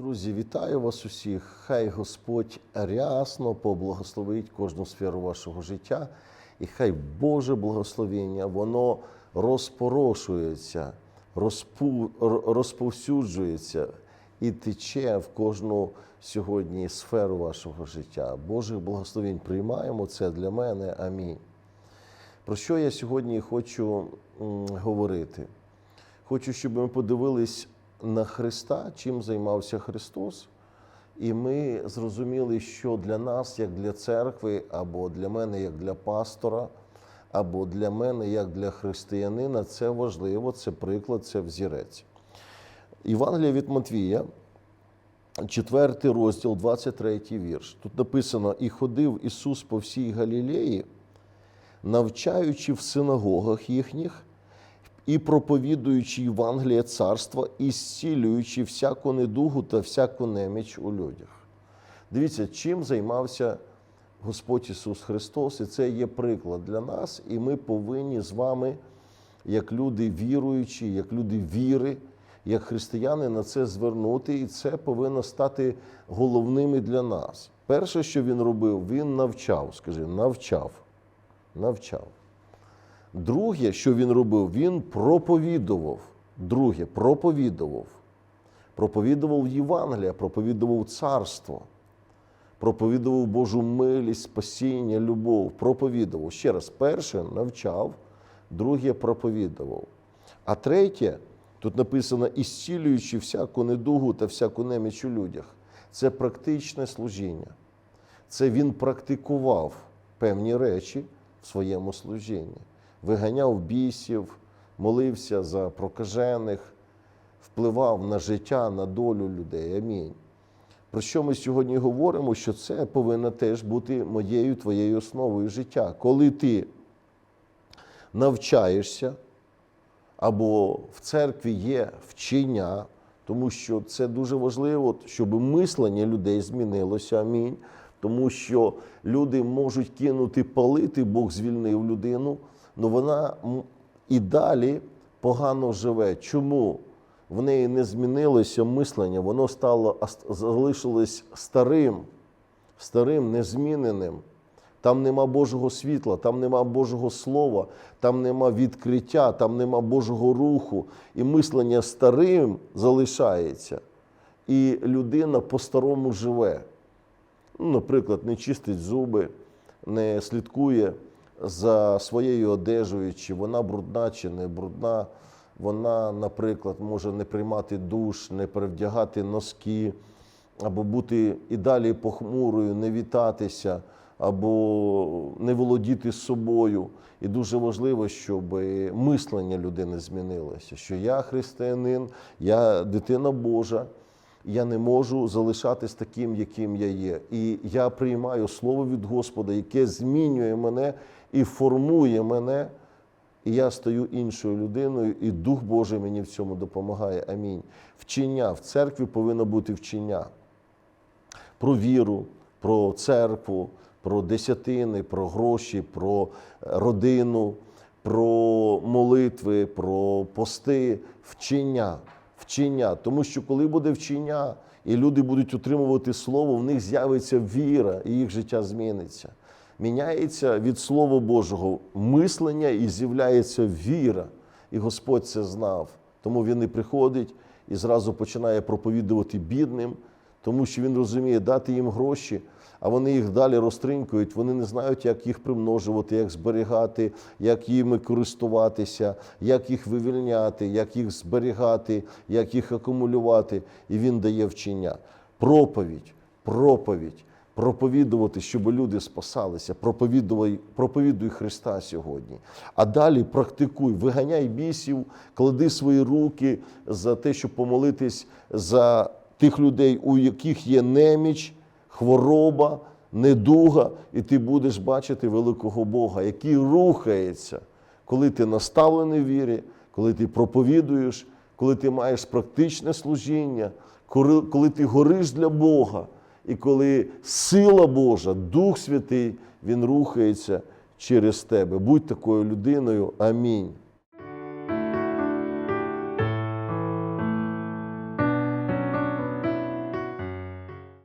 Друзі, вітаю вас усіх. Хай Господь рясно поблагословить кожну сферу вашого життя, і хай Боже благословення, воно розпорошується, розпу, розповсюджується і тече в кожну сьогодні сферу вашого життя. Божих благословень приймаємо це для мене. Амінь. Про що я сьогодні хочу говорити? Хочу, щоб ми подивились на Христа, чим займався Христос, і ми зрозуміли, що для нас, як для церкви, або для мене, як для пастора, або для мене, як для християнина, це важливо, це приклад, це взірець. Євангелія від Матвія, 4 розділ, 23 вірш. Тут написано: І ходив Ісус по всій Галілеї, навчаючи в синагогах їхніх і проповідуючи Євангеліє царства, і зцілюючи всяку недугу та всяку неміч у людях. Дивіться, чим займався Господь Ісус Христос, і це є приклад для нас, і ми повинні з вами, як люди віруючі, як люди віри, як християни, на це звернути, і це повинно стати головним і для нас. Перше, що він робив, він навчав, скажи, навчав, навчав. Друге, що він робив, він проповідував. Друге, проповідував. Проповідував Євангелія, проповідував царство, проповідував Божу милість, спасіння, любов, проповідував. Ще раз, перше навчав, друге проповідував. А третє, тут написано, ісцілюючи всяку недугу та всяку неміч у людях. Це практичне служіння. Це він практикував певні речі в своєму служінні виганяв бісів, молився за прокажених, впливав на життя, на долю людей. Амінь. Про що ми сьогодні говоримо? Що це повинно теж бути моєю твоєю основою життя. Коли ти навчаєшся, або в церкві є вчення, тому що це дуже важливо, щоб мислення людей змінилося. Амінь. Тому що люди можуть кинути палити, Бог звільнив людину, але вона і далі погано живе. Чому? В неї не змінилося мислення, воно стало залишилось старим, старим, незміненим. Там нема Божого світла, там нема Божого Слова, там нема відкриття, там нема Божого руху. І мислення старим залишається. І людина по-старому живе. Ну, наприклад, не чистить зуби, не слідкує за своєю одежею, чи вона брудна, чи не брудна. Вона, наприклад, може не приймати душ, не перевдягати носки, або бути і далі похмурою, не вітатися, або не володіти собою. І дуже важливо, щоб мислення людини змінилося, що я християнин, я дитина Божа. Я не можу залишатись таким, яким я є. І я приймаю слово від Господа, яке змінює мене і формує мене. І я стаю іншою людиною, і Дух Божий мені в цьому допомагає. Амінь. Вчення в церкві повинно бути вчення про віру, про церкву, про десятини, про гроші, про родину, про молитви, про пости, вчення. Вчення. Тому що коли буде вчення, і люди будуть отримувати слово, в них з'явиться віра, і їх життя зміниться. Міняється від Слова Божого мислення і з'являється віра. І Господь це знав. Тому він і приходить і зразу починає проповідувати бідним, тому що він розуміє, дати їм гроші, а вони їх далі розтринькують, вони не знають, як їх примножувати, як зберігати, як їми користуватися, як їх вивільняти, як їх зберігати, як їх акумулювати. І він дає вчення. Проповідь, проповідь. Проповідувати, щоб люди спасалися, проповідуй, проповідуй Христа сьогодні. А далі практикуй, виганяй бісів, клади свої руки за те, щоб помолитись за тих людей, у яких є неміч, хвороба, недуга, і ти будеш бачити великого Бога, який рухається, коли ти наставлений в вірі, коли ти проповідуєш, коли ти маєш практичне служіння, коли ти гориш для Бога, і коли сила Божа, Дух Святий, Він рухається через тебе. Будь такою людиною. Амінь.